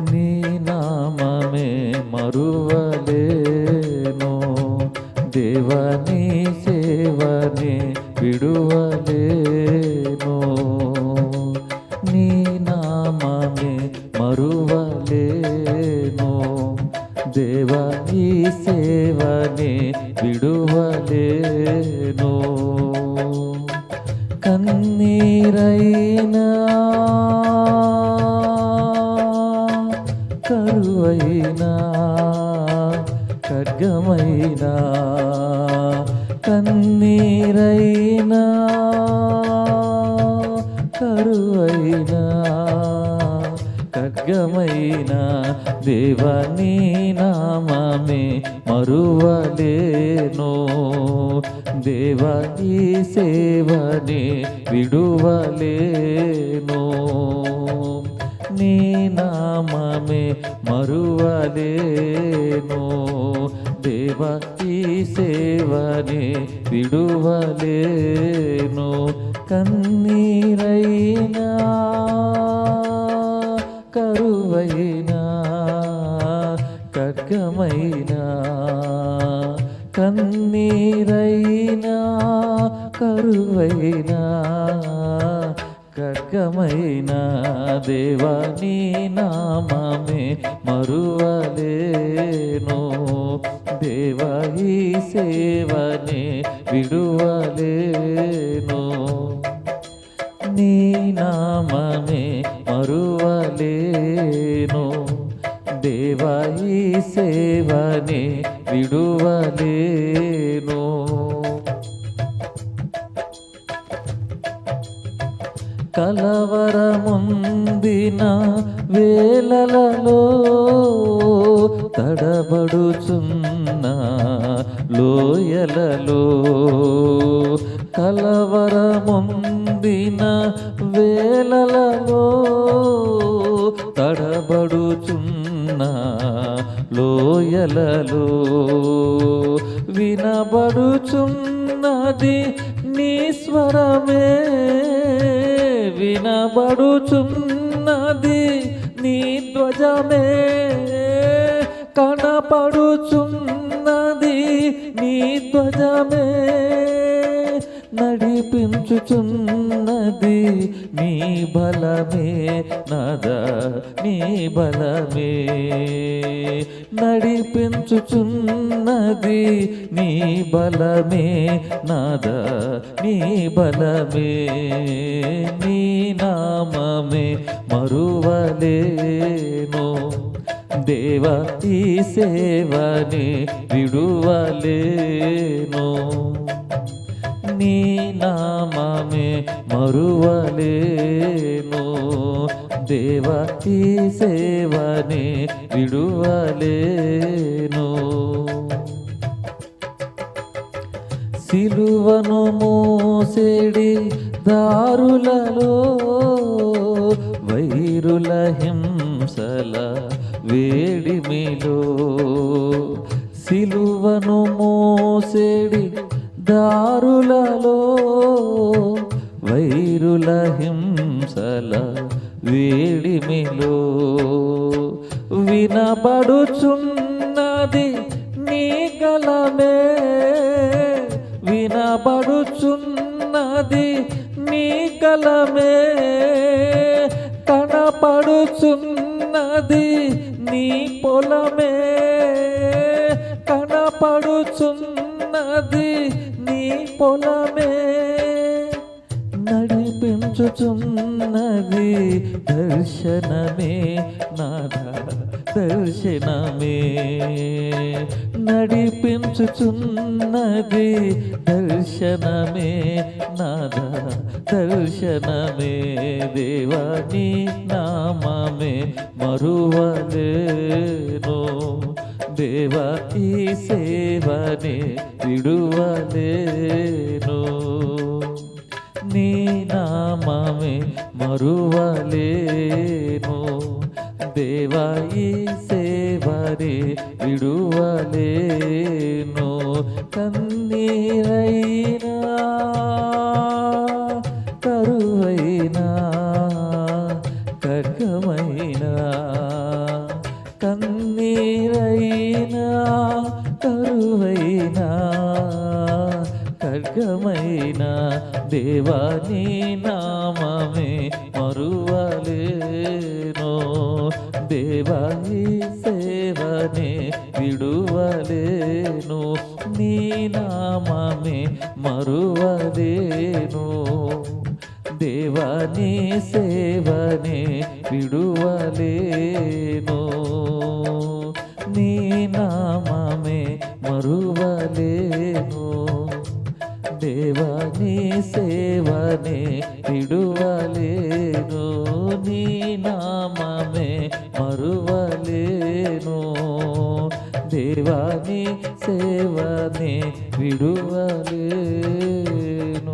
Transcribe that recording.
నీ నామమే మరువలేను. దేవని సేవని విడువలేను. నీ నామమే మరువలేను. దేవని సేవని విడువలేను. కన్నీరైనా కరువైనా ఖడ్గమైనా కన్నీరైనా కరువైనా ఖడ్గమైన దేవని నామమే మరువలేను. దేవ సేవని విడువలేను. నీ నామమే మరువలేను. దేవ ఈ సేవని విడువలేను. కన్నీరైనా కరువైనా ఖడ్గమైనా కన్నీరైనా కరువైనా. ఖడ్గమైన దేవాని నామమే మరువలేను. దేవా ఈ సేవని విడువలేను. నీ నామమే మరువలేను. దేవా ఈ సేవని విడువలే కలవరముందిన వేలలలో తడబడుచున్న లోయలలో కలవరముందిన వేలలలో తడబడుచున్న లోయలలో వినబడుచున్నది నీ స్వరమే. వినబడుచున్నది నీ ధ్వజమే కనపడుచున్నది నీ ధ్వజమే. నడిపించుచున్నది నీ బలమే నద నీ బలమే. నడిపించుచున్నది నీ బలమే నాద నీ బలమే. నీ నామమే మరువలేను. దేవ ఈ సేవని విడువలేను. నామమే మరువలేను దేవ ఈ సేవని విడువలేను. సిలువను మోసేడి దారులలో వైరుల హింసల వేడిమిలో. సిలువను మోసేడి దారులలో వైరుల హింసల వేడిమిలో వినబడుచున్నది నీ గలమే. వినబడుచున్నది నీ గలమే. కనపడుచున్నది నీ పొలమే. కనపడుచున్నది నీ పొలమే నడిపించుచున్నది దర్శనమే నాథ దర్శనమే. నడిపించుచున్నది దర్శనమే నాద దర్శనమే. దేవాని నామమే మరువలేను. దేవా ఈ సేవని విడువలేను. నీ నామమే మరువలేను. దేవా ఈ సేవని విడువలేను. కన్నీరైనా కరువైనా ఖడ్గమైనా దేవాని నామమే మరువలేను. దేవాని సేవనే విడువలేను. నీ నామమే మరువలేను. దేవాని సేవనే విడువలేను. దేవాని సేవనే విడువలేను నీ నామమే మరువలేను దేవాని సేవనే విడువలేను